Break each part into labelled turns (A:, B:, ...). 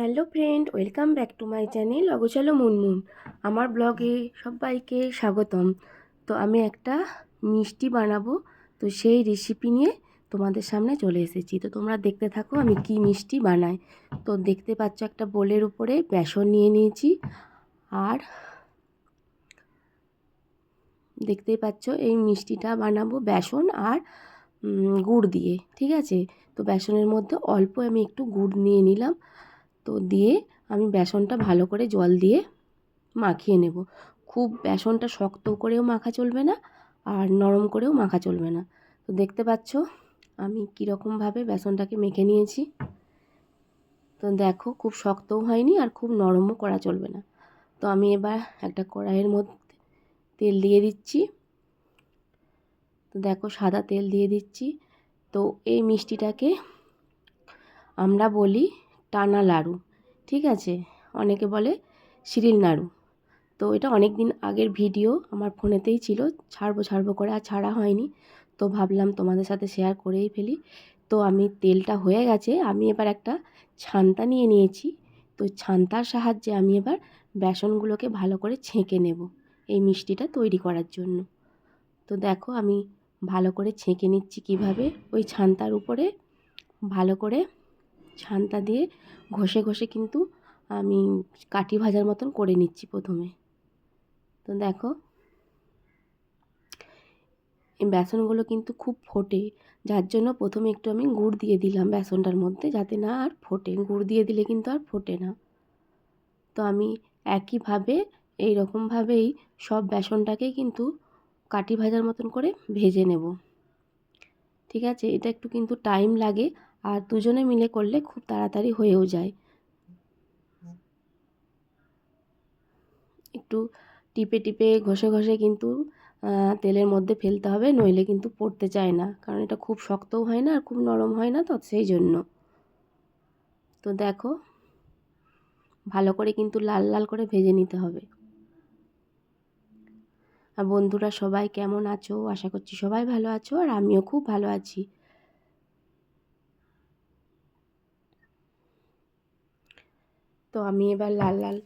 A: Hello friend, welcome back to my channel অগোছালো মুনমুন। আমার ব্লগে সবাইকে স্বাগতম। তো আমি একটা মিষ্টি বানাবো। তো সেই রেসিপি নিয়ে তোমাদের সামনে চলে এসেছি। তো তোমরা দেখতে থাকো আমি কি মিষ্টি বানাই। তো দেখতে পাচ্ছ একটা বোলের উপরে বেসন নিয়ে নিয়েছি। আর দেখতেই পাচ্ছ এই মিষ্টিটা বানাবো বেসন আর গুড় দিয়ে, ঠিক আছে? তো বেসনের মধ্যে অল্প আমি একটু গুড় নিয়ে নিলাম। তো দিয়ে আমি বেসনটা ভালো করে জল দিয়ে মাখিয়ে নেব। খুব বেসনটা শক্ত করেও মাখা চলবে না আর নরম করেও মাখা চলবে না। তো দেখতে পাচ্ছ আমি কীরকমভাবে বেসনটাকে মেখে নিয়েছি। তো দেখো খুব শক্তও হয়নি আর খুব নরমও করা চলবে না। তো আমি এবার একটা কড়াইয়ের মধ্যে তেল দিয়ে দিচ্ছি। তো দেখো সাদা তেল দিয়ে দিচ্ছি। তো এই মিষ্টিটাকে আমরা বলি টানা লাড়ু, ঠিক আছে? অনেকে বলে শিরিল নাড়ু। তো এটা অনেক দিন আগের ভিডিও, আমার ফোনেতেই ছিল, ছাড়বো ছাড়বো করে, আর ছাড়া হয়নি। তো ভাবলাম তোমাদের সাথে শেয়ার করেই ফেলি। তো আমি তেলটা হয়ে গেছে, আমি এবার একটা ছান্তা নিয়ে নিয়েছি। তো ছান্তার সাহায্যে আমি এবার বেসনগুলোকে ভালো করে ছেঁকে নেব, এই মিষ্টিটা তৈরি করার জন্য। তো দেখো, আমি ভালো করে ছেঁকে নিচ্ছি কীভাবে। ওই ছান্তার উপরে ভালো করে ছান্তা দিয়ে ঘষে ঘষে কিন্তু আমি কাঠি ভাজার মতন করে নিচ্ছি প্রথমে। তো দেখো, এই বেসনগুলো কিন্তু খুব ফোটে, যার জন্য প্রথমে একটু আমি গুড় দিয়ে দিলাম বেসনটার মধ্যে, যাতে না আর ফোটে। গুড় দিয়ে দিলে কিন্তু আর ফোটে না। তো আমি একইভাবে এই রকমভাবেই সব বেসনটাকে কিন্তু কাঠি ভাজার মতন করে ভেজে নেব। ঠিক আছে? এটা একটু কিন্তু টাইম লাগে। আর দুজনে মিলে করলে খুব তাড়াতাড়ি হয়েও যায়। একটু টিপে টিপে ঘষে ঘষে কিন্তু তেলের মধ্যে ফেলতে হবে, নইলে কিন্তু পড়তে চায় না। কারণ এটা খুব শক্তও হয় না আর খুব নরম হয় না তো, সেই জন্য। তো দেখো, ভালো করে কিন্তু লাল লাল করে ভেজে নিতে হবে। আর বন্ধুরা সবাই কেমন আছো? আশা করছি সবাই ভালো আছো আর আমিও খুব ভালো আছি। তো আমি এবার লাল লাল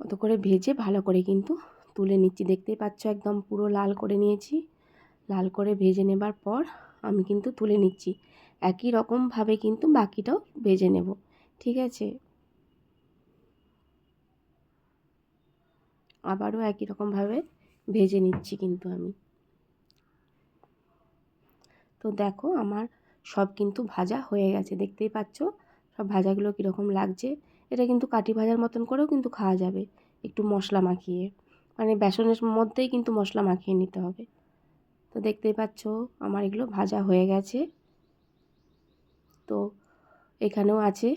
A: মতো করে ভেজে ভালো করে কিন্তু তুলে নিচ্ছি। দেখতেই পাচ্ছ একদম পুরো লাল করে নিয়েছি। লাল করে ভেজে নেবার পর আমি কিন্তু তুলে নিচ্ছি। একই রকমভাবে কিন্তু বাকিটাও ভেজে নেব, ঠিক আছে? আবারও একই রকমভাবে ভেজে নিচ্ছি কিন্তু আমি। তো দেখো আমার সব কিন্তু ভাজা হয়ে গেছে। দেখতেই পাচ্ছ সব ভাজাগুলো কীরকম লাগছে। এটা কিন্তু কাঠি ভাজার মতন করেও কিন্তু খাওয়া যাবে। একটু মশলা মাখিয়ে। মানে বেসনের মধ্যেই কিন্তু মশলা মাখিয়ে নিতে হবে। তো দেখতেই পাচ্ছ, আমার এগুলো ভাজা হয়ে গেছে। তো এখানেও আছে,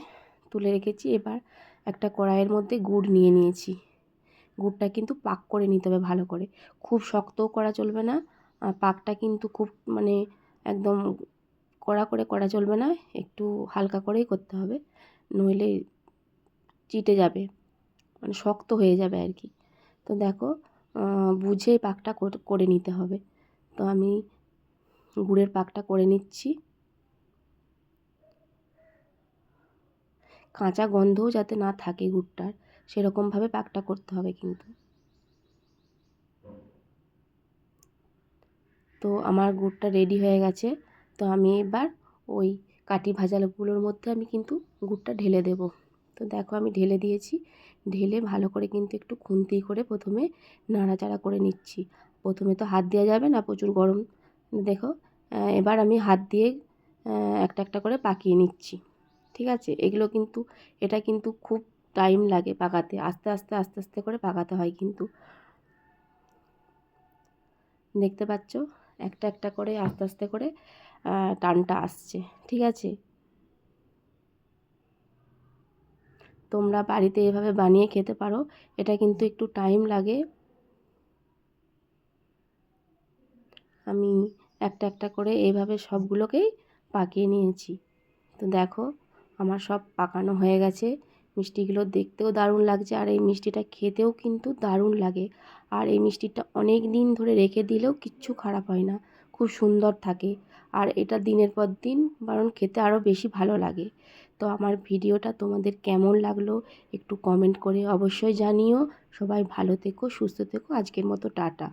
A: তুলে রেখেছি। এবার একটা কড়াইয়ের মধ্যে গুড় নিয়ে নিয়েছি। গুড়টা কিন্তু পাক করে নিতে হবে ভালো করে। খুব শক্তও করা চলবে না, আর পাকটা কিন্তু খুব মানে একদম কড়া করে করা চলবে না। একটু হালকা করেই করতে হবে। নইলে চিটে যাবে মানে শক্ত হয়ে যাবে আর কি। তো দেখো বুঝে পাকটা করে নিতে হবে। তো আমি গুড়ের পাকটা করে নিচ্ছি। কাঁচা গন্ধও যাতে না থাকে গুড়টার, সেরকমভাবে পাকটা করতে হবে কিন্তু। তো আমার গুড়টা রেডি হয়ে গেছে। তো আমি এবার ওই কাটি ভাজাগুলোর মধ্যে আমি কিন্তু গুড়টা ঢেলে দেব। তো দেখো আমি ঢেলে দিয়েছি। ঢেলে ভালো করে কিন্তু একটু খুন্তি করে প্রথমে নাড়াচাড়া করে নিচ্ছি। প্রথমে তো হাত দেওয়া যাবে না প্রচুর গরম। দেখো এবার আমি হাত দিয়ে একটা একটা করে পাকিয়ে নিচ্ছি। ঠিক আছে? এগুলো কিন্তু, এটা কিন্তু খুব টাইম লাগে পাকাতে। আস্তে আস্তে আস্তে আস্তে করে পাকাতে হয় কিন্তু। দেখতে পাচ্ছ? একটা একটা করে আস্তে আস্তে করে টানটা আসছে। ঠিক আছে? তোমরা বাড়িতে এভাবে বানিয়ে খেতে পারো। এটা কিন্তু একটু টাইম লাগে। আমি একটা একটা করে এইভাবে সবগুলোকেই পাকিয়ে নিয়েছি। তো দেখো, আমার সব পাকানো হয়ে গেছে। মিষ্টিগুলো দেখতেও দারুণ লাগছে আর এই মিষ্টিটা খেতেও কিন্তু দারুণ লাগে। আর এই মিষ্টিটা অনেক দিন ধরে রেখে দিলেও কিচ্ছু খারাপ হয় না। খুব সুন্দর থাকে। আর এটা দিনের পর দিন বরং খেতে আরও বেশি ভালো লাগে। তো আমার ভিডিওটা তোমাদের কেমন লাগল একটু কমেন্ট করে অবশ্যই জানিও। সবাই ভালো থেকো, সুস্থ থেকো। আজকের মতো টাটা।